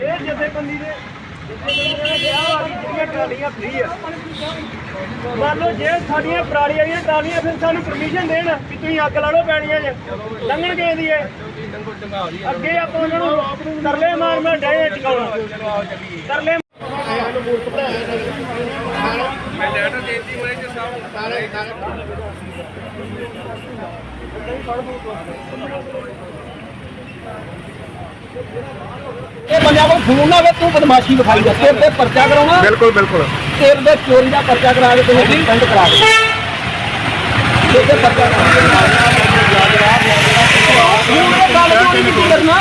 ਇਹ ਜਥੇਬੰਦੀ ਦੇ ਮੰਨ ਲਓ ਜੇ ਸਾਡੀਆਂ ਪਰਾਲੀ ਵਾਲੀਆਂ ਟਾਲੀਆਂ ਫਿਰ ਸਾਨੂੰ ਪਰਮਿਸ਼ਨ ਦੇਣ ਕਿ ਤੁਸੀਂ ਅੱਗ ਲਾ ਲਓ ਪੈਣੀਆਂ ਜੇ। ਲੰਘਣ ਗਏ ਦੀ ਹੈ ਅੱਗੇ ਆਪਾਂ ਉਹਨਾਂ ਨੂੰ ਤਰਲੇ ਮਾਰ ਮੈਂ ਡੇ ਟਿਕਾਉਣਾ ਤਰਲੇ ਮੈਂ ਲੈਟਰ ਦੇਤੀ ਮੈਂ ਜੀ ਸਾਹਿਬ ਸਾਰੇ ਸਾਰੇ ਬੰਦਿਆਂ ਕੋਲ ਫੋਨ ਨਾ ਹੋਵੇ ਤੂੰ ਬਦਮਾਸ਼ੀ ਵਿਖਾਈ ਤੇਰੇ ਤੇ ਪਰਚਾ ਕਰਾਉਣਾ। ਬਿਲਕੁਲ ਬਿਲਕੁਲ। ਤੇਰੇ ਦੇ ਚੋਰੀ ਦਾ ਪਰਚਾ ਕਰਾ ਕੇ ਤੈਨੂੰ ਸਸਪੈਂਡ ਕਰਾ ਦੇ ਤੇਰੇ ਤੇ ਪਰਚਾ ਕਰਾ ਹੁਣ ਇਹ ਗੱਲ ਚੋਰੀ ਨਹੀਂ ਕਰਨਾ?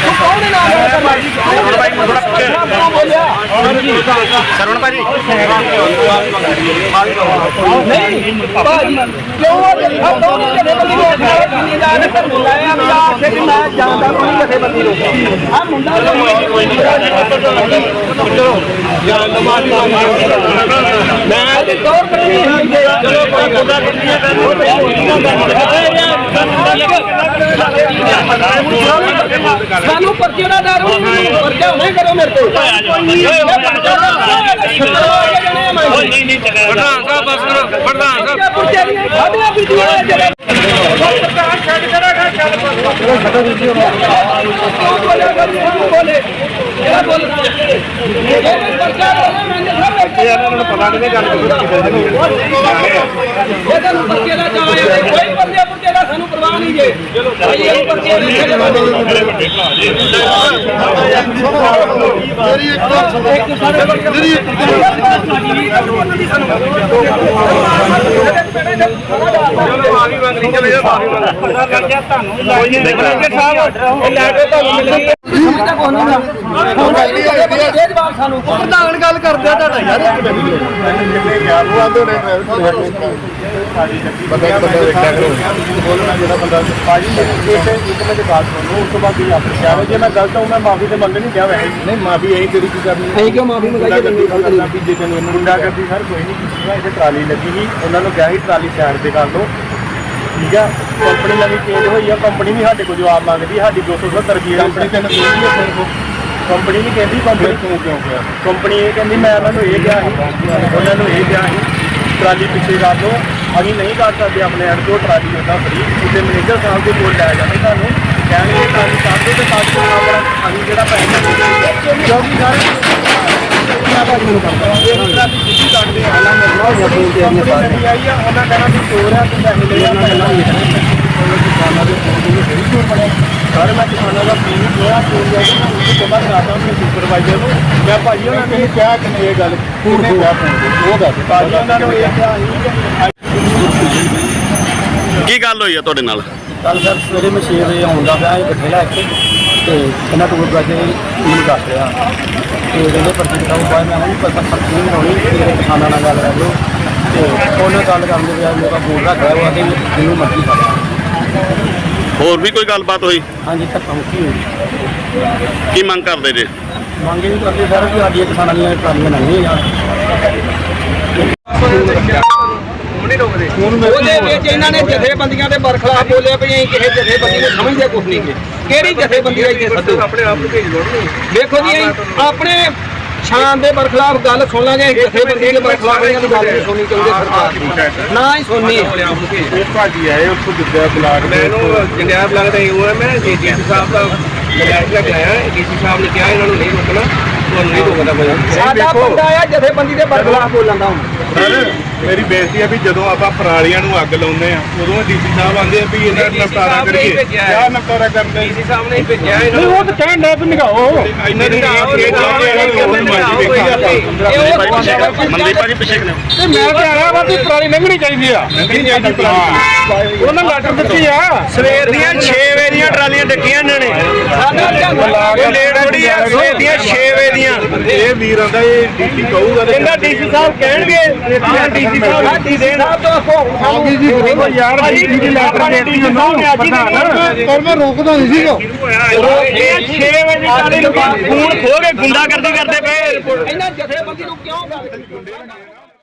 ਤੂੰ ਕੌਣ ਹੈ ਨਾਲ ਵਾਲਾ ਮਾਰੀ ਸਰਵਣ ਭਾਈ ਨੂੰ ਥੋੜ੍ਹਾ ਪਿੱਛੇ। ਬੋਲਿਆ। ਸਰਵਣ ਭਾਜੀ। ਨਹੀਂ ਭਾਜੀ ਕਿਉਂ ਆ ਜੇ ਆ ਕੌਣ ਹੈ ਜਥੇਬੰਦੀ ਨੂੰ ਆਖਿਆ ਕਿੰਨੀ ਦਾ ਨੇ ਪਰ ਮਿਲਾਇਆ ਵੀ ਆ ਕੇ ਕਿ ਮੈਂ ਜਾਣਦਾ ਕੋਈ ਜਥੇਬੰਦੀ ਨੂੰ ਆ ਮੁੰਡਾ ਮੈਂ ਤੇ ਦੌਰ ਕੱਢਣੀ ਹੈ ਚਲੋ ਕੋਈ ਮੁੰਡਾ ਕੱਢੀਏ ਸਾਨੂੰ ਪਰਚੇ ਇਹਨਾਂ ਨੂੰ ਪਤਾ ਨਹੀਂ ਗੱਲ ਕਿੱਥੇ ਇਹ ਤਾਂ ਪਰਚੇ ਦਾ ਚਾਹ ਹੈ, ਕੋਈ ਪਰਚੇ ਪਰਚੇ ਦਾ ਸਾਨੂੰ ਪਰਵਾਹ ਨਹੀਂ ਜੇ ਚਲੋ ਇਹ ਪਰਚੇ ਦੇ ਮੇਰੀ ਇੱਕ ਗੱਲ ਸੁਣੋ ਮੇਰੀ ਚਲੋ ਮਾਫੀ ਮੰਗ ਲਈ ਚਲੇ ਜਾ ਮਾਫੀ ਮੰਗ ਪਤਾ ਲੱਗ ਗਿਆ ਤੁਹਾਨੂੰ ਵੀ ਲੱਗ ਗਿਆ ਮੈਨੇਜਰ ਸਾਹਿਬ ਇਹ ਲੈ ਕੇ ਤੁਹਾਨੂੰ ਮਿਲਣਗੇ ਸਮਝਦਾ ਕੋਈ ਨਹੀਂ ਹੁਣ ਇਹ ਜਵਾਬ ਸਾਨੂੰ ਪ੍ਰਧਾਨ ਗੱਲ ਕਰਦੇ ਆ ਤੁਹਾਡਾ ਯਾਰ। ਜਿੰਨੇ ਗਿਆ ਉਹ ਆਂਦੇ ਨੇ ਬੰਦਾ ਬੰਦਾ ਵੇਖਿਆ ਕਰੋ ਬੋਲਣਾ ਜਿਹੜਾ ਬੰਦਾ ਭਾਜੀ ਇੱਕ ਇੱਕ ਮਿੰਟ ਬਾਤ ਸੁਣੋ ਉਸ ਤੋਂ ਬਾਅਦ ਤੁਸੀਂ ਆਪੇ ਕਿਹਾ ਜੇ ਮੈਂ ਗਲਤ ਹਾਂ ਮੈਂ ਮਾਫੀ ਤੇ ਮੰਗ ਨਹੀਂ ਕਿਹਾ ਵੈਸੇ ਨਹੀਂ ਮਾਫੀ ਇਹੀ ਤੇਰੀ ਕੀ ਕਰਨੀ ਅਸੀਂ ਕਿਉਂ ਮਾਫੀ ਮੰਗਾਈਏ ਗੁੰਡਾਗਰਦੀ ਕਰਨਾ ਵੀ ਜੇ ਤੈਨੂੰ ਇਹਨੂੰ ਗੁੰਡਾਗਰਦੀ ਸਰ ਕੋਈ ਨਹੀਂ। ਇੱਥੇ ਟਰਾਲੀ ਲੱਗੀ ਸੀ। ਉਹਨਾਂ ਨੂੰ ਕਿਹਾ ਸੀ ਟਰਾਲੀ ਸਾਈਡ ਤੇ ਕਰ ਲਓ। ਠੀਕ ਆ? ਕੰਪਨੀ ਨਵੀਂ ਚੇਂਜ ਹੋਈ ਆ ਕੰਪਨੀ ਵੀ ਸਾਡੇ ਕੋਲ ਜਵਾਬ ਮੰਗਦੀ ਸਾਡੀ 270 ਰੁਪਏ ਕੰਪਨੀ ਨਹੀਂ ਕਹਿੰਦੀ ਕੰਪਨੀ ਕਿਉਂ ਕਿਉਂ ਕਿਹਾ ਕੰਪਨੀ ਇਹ ਕਹਿੰਦੀ ਮੈਂ ਉਹਨਾਂ ਨੂੰ ਇਹ ਕਿਹਾ ਸੀ ਉਹਨਾਂ ਨੂੰ ਇਹ ਕਿਹਾ ਸੀ ਟਰਾਲੀ ਪਿੱਛੇ ਕਰ ਲਓ ਅਸੀਂ ਨਹੀਂ ਕਰ ਸਕਦੇ ਆਪਣੇ ਐਡ ਤੋਂ ਟਰਾਲੀ ਉਹਦਾ ਫਰੀ ਉਹਦੇ ਮੈਨੇਜਰ ਸਾਹਿਬ ਦੇ ਕੋਲ ਲੈ ਜਾਂਦੇ ਤੁਹਾਨੂੰ ਕਹਿਣਗੇ ਟਰਾਲੀ ਕਰ ਦਿਓ ਤੇ ਕੱਟ ਦਿਓ ਆਪਣਾ ਅਸੀਂ ਜਿਹੜਾ ਪੈਸਾ ਕਿਉਂਕਿ ਸਾਰੇ ਇਹ ਟਰਾਲੀ ਸਿੱਧੀ ਕੱਢਦੇ ਆ ਨਾ ਮੇਰੇ ਨਾਲ ਕੰਪਨੀ ਆਈ ਆ ਉਹਨਾਂ ਕਹਿਣਾ ਵੀ ਚੋਰ ਆ ਤੂੰ ਪੈਸੇ ਲੈ ਜਾ ਪਹਿਲਾਂ ਕਿਸਾਨਾਂ ਦੇ ਫੋਨ ਤੋਂ ਵੀ ਚੋਰ ਬਣਿਆ ਸਰ ਮੈਂ ਕਿਸਾਨਾਂ ਦਾ ਫੋਨ ਹੋਇਆ ਚੋਰ ਜਾ ਕੇ ਮੈਂ ਉਹਨੂੰ ਜਮਾ ਕਰਾਤਾ ਆਪਣੇ ਸੁਪਰਵਾਈਜ਼ਰ ਨੂੰ ਮੈਂ ਭਾਜੀ ਉਹਨਾਂ ਨੇ ਕਿਹਾ ਕਿ ਇਹ ਗੱਲ ਕਿਹਨੇ ਕਿਹਾ ਫੋਨ ਉਹ ਦੱਸ ਭਾਜੀ ਉਹਨਾਂ ਨੂੰ ਇਹ ਕਿਹਾ ਸੀ ਕੀ ਗੱਲ ਹੋਈ ਆ ਤੁਹਾਡੇ ਨਾਲ? ਕੱਲ ਸਰ ਸਵੇਰੇ ਮੈਂ 6 ਵਜੇ ਆਉਂਦਾ ਪਿਆ ਇਹ ਬਠੇਲਾ ਇੱਥੇ ਤੇ ਇਹਨਾਂ ਟੂਰ ਕਰਕੇ ਮੈਨੂੰ ਦੱਸ ਰਿਹਾ। ਤੇ ਕਹਿੰਦੇ ਪਰਚੀ ਕਟਾਉ ਬਾਅਦ ਮੈਂ ਆਉਂਗੀ ਪਰ ਪਰਚੀ ਨਹੀਂ ਕਰਾਉਣੀ ਤੇ ਕਿਸਾਨਾਂ ਨਾਲ ਗੱਲ ਕਰ ਲਓ। ਤੇ ਉਹਨੇ ਗੱਲ ਕਰਨ ਦੇ ਵਿਆਹ ਮੇਰਾ ਫੋਨ ਰੱਖਿਆ ਉਹ ਆਦੇ ਜਿਹਨੂੰ ਮਰਜ਼ੀ ਕਰ ਹੋਰ ਵੀ ਕੋਈ ਗੱਲਬਾਤ ਹੋਈ? ਹਾਂਜੀ ਧੱਕਾ ਮੁੱਕੀ ਹੋਈ। ਕੀ ਮੰਗ ਕਰਦੇ ਜੇ? ਮੰਗੇ ਵੀ ਕਰਦੇ ਸਰ ਕਿ ਸਾਡੀਆਂ ਕਿਸਾਨਾਂ ਦੀਆਂ ਟਰਾਲੀਆਂ ਲੰਘੀਆਂ ਜਾਣ ਉਹਦੇ ਵਿੱਚ ਇਹਨਾਂ ਨੇ ਜਥੇਬੰਦੀਆਂ ਦੇ ਬਰਖਲਾਫ ਬੋਲਿਆ ਵੀ ਅਸੀਂ ਕਿਸੇ ਜਥੇਬੰਦੀ ਨੂੰ ਸਮਝਦੇ ਕੁਝ ਨਹੀਂ ਗੇ। ਕਿਹੜੀ ਜਥੇਬੰਦੀ ਦਾ ਇੱਥੇ ਸੱਦੋ ਆਪਣੇ ਆਪ ਨੂੰ ਭੇਜ ਦੋ ਦੇਖੋ ਜੀ ਅਸੀਂ ਆਪਣੇ ਸ਼ਾਨ ਦੇ ਬਰਖਲਾਫ ਗੱਲ ਸੁਣ ਲਾਂਗੇ ਜਥੇਬੰਦੀ ਦੇ ਬਰਖਲਾਫ ਇਹਨਾਂ ਦੀ ਗੱਲ ਨਹੀਂ ਸੁਣਨੀ ਚਾਹੀਦੀ ਸਰਕਾਰ ਦੀ। ਨਾ ਹੀ ਸੁਣਨੀ। ਇਹ ਭਾਜੀ ਆਏ ਉੱਥੋਂ ਦਿੱਤਾ ਬਲਾਕ ਦੇ ਮੈਨੂੰ ਜੰਡਿਆਰ ਲੱਗਦਾ ਹੀ ਹੋਇਆ ਮੈਂ ਡੀਸੀ ਸਾਹਿਬ ਦਾ ਮਲਾਜ ਲੈ ਕੇ ਆਇਆ ਡੀਸੀ ਸਾਹਿਬ ਨੇ ਕਿਹਾ ਇਹਨਾਂ ਨੂੰ ਨਹੀਂ ਰੋਕਣਾ। ਤੁਹਾਨੂੰ ਨਹੀਂ ਰੋਕਦਾ ਮੈਂ ਸਾਡਾ ਬੰਦਾ ਆ ਜਥੇਬੰਦੀ ਦੇ ਬਰਖਲਾਫ ਬੋਲਣ ਦਾ ਹੁਣ। ਸਰ ਮੇਰੀ ਬੇਨਤੀ ਹੈ ਵੀ ਜਦੋਂ ਆਪਾਂ ਪਰਾਲੀਆਂ ਨੂੰ ਅੱਗ ਲਾਉਂਦੇ ਆ ਉਦੋਂ ਡੀਸੀ ਸਾਹਿਬ ਆਂਦੇ ਆ ਵੀ ਇਹਨਾਂ ਦਾ ਨਿਪਟਾਰਾ ਕਰੀਏ। ਕਿਆ ਨਿਪਟਾਰਾ ਕਰਦੇ ਡੀਸੀ ਸਾਹਿਬ ਨੇ ਹੀ ਭੇਜਿਆ ਇਹਨਾਂ ਨੂੰ ਉਹ ਤਾਂ ਕਹਿਣ ਡੈ ਵੀ ਨਿਗਾਓ ਇਹਨਾਂ ਦੀ ਇਹ ਮਨਦੀਪ ਭਾਜੀ ਪਿੱਛੇ ਕਿਨੇ ਤੇ ਮੈਂ ਤੇ ਆਇਆ ਵਾ ਵੀ ਪੁਰਾਣੀ ਲੰਘਣੀ ਚਾਹੀਦੀ ਆ। ਨਹੀਂ ਚਾਹੀਦੀ ਪਰਾਲੀ। ਉਹਨਾਂ ਲੈਟਰ ਦਿੱਤੀ ਆ। ਸਵੇਰ ਦੀਆਂ 6 ਵਜੇ ਦੀਆਂ ਟਰਾਲੀਆਂ ਡੱਕੀਆਂ ਇਹਨਾਂ ਨੇ। ਸਾਡਾ ਝੰਡਾ ਇਹ ਲੇਟ ਥੋੜੀ ਆ ਸਵੇਰ ਦੀਆਂ 6 ਵਜੇ ਦੀਆਂ। ਇਹ ਵੀਰ ਆਂਦਾ ਇਹ ਡੀਸੀ ਕਹੂਗਾ ਤੇ ਕਹਿੰਦਾ ਡੀਸੀ ਸਾਹਿਬ ਕਹਿਣਗੇ ਡੀਸੀ ਸਾਹਿਬ ਸਾਡੀ ਦੇਣ। ਸਾਹਿਬ ਤੋਂ ਭੋਗ ਸਾਨੂੰ ਦੇਖੋ ਯਾਰ ਡੀਸੀ ਦੀ ਲੈਟਰ ਦੇਤੀ ਉਹਨਾਂ ਨੇ ਅੱਜ ਹੀ ਪਰ ਮੈਂ ਰੋਕਦਾ ਨਹੀਂ ਸੀਗਾ। ਇਹ 6 ਵਜੇ ਕਾਲੀ ਨੂੰ ਫੋਨ ਖੋ ਕੇ ਗੁੰਡਾਗਰਦੀ ਕਰਦੇ ਪਏ। ਇਹਨਾਂ ਜਥੇਬੰਦੀ ਨੂੰ ਕਿਉਂ ਗੱਲ